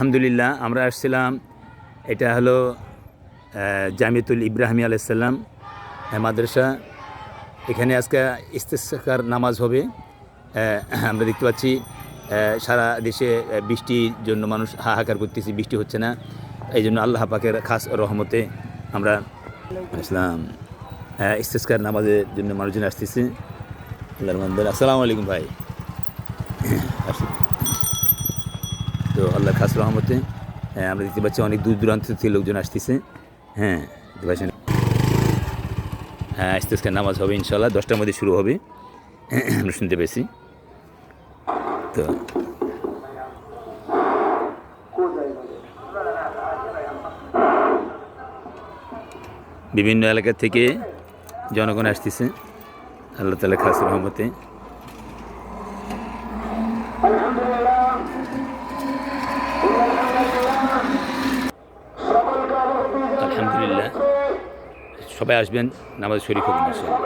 আলহামদুলিল্লাহ, আমরা আসছিলাম, এটা হলো জামিতুল ইব্রাহিম আলাইসাল্লাম মাদ্রাসা। এখানে আজকে ইস্তেস্কার নামাজ হবে। আমরা দেখতে পাচ্ছি সারা দেশে বৃষ্টির জন্য মানুষ হাহাকার করতেছে, বৃষ্টি হচ্ছে না। এই জন্য আল্লাহ পাকের খাস রহমতে আমরা আসলাম। ইস্তেস্কার নামাজের জন্য মানুষজন আসতেছে। মন্দির আসসালামু আলাইকুম ভাই। আসুন। তো আল্লাহ খাস রহমতে হ্যাঁ, আমরা দেখতে পাচ্ছি অনেক দূর দূরান্ত থেকে লোকজন আসতেছে। হ্যাঁ দেখতে পাচ্ছেন? হ্যাঁ আস্তে নামাজ হবে ইনশাল্লাহ দশটার মধ্যে শুরু হবে। আমরা শুনতে পেয়েছি। তো বিভিন্ন এলাকা থেকে জনগণ আসতেছে আল্লাহ তালা খাস রহমতে আলহামদুলিল্লাহ সবাই আসবেন নামাজ শরীফ ইনশাল্লাহ